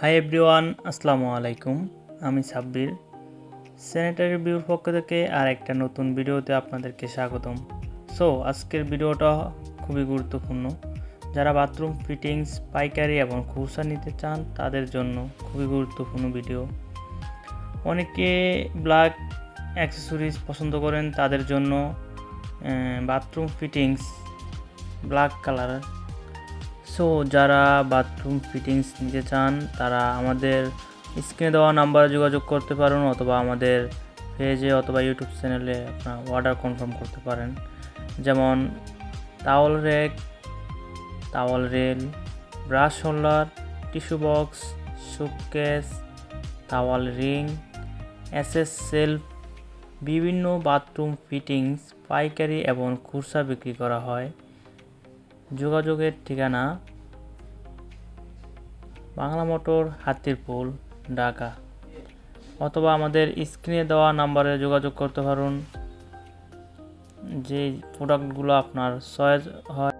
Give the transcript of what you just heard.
Hi everyone, আসসালামু আলাইকুম। আমি সাব্বির। স্যানিটারি বিউর পক্ষ থেকে আর একটা নতুন ভিডিওতে আপনাদেরকে স্বাগতম। সো আজকের ভিডিওটা খুবই গুরুত্বপূর্ণ। যারা বাথরুম ফিটিংস পাইকারি এবং খুচরা নিতে চান, তাদের জন্য খুবই গুরুত্বপূর্ণ ভিডিও। অনেকে ব্ল্যাক অ্যাক্সেসরিজ পছন্দ করেন, তাদের জন্য bathroom fittings black colour so যারা বাথরুম ফিটিংস নিতে চান, তারা আমাদের স্ক্রিনে দেওয়া নাম্বারে যোগাযোগ করতে পারেন অথবা আমাদের পেজে অথবা ইউটিউব চ্যানেলে আপনার অর্ডার কনফার্ম করতে পারেন। যেমন towel rack towel rail brush holder tissue box suitcase towel ring SS shelf বিভিন্ন বাথরুম ফিটিংস পাইকারি এবং খুচরা বিক্রি করা হয়। যোগাযোগের ঠিকানা বাংলা মোটর হাতিরপুল, ঢাকা। অথবা আমাদের স্ক্রিনে দেওয়া নাম্বারে যোগাযোগ করতে পারুন। যে প্রোডাক্টগুলো আপনার সয়েজ হয়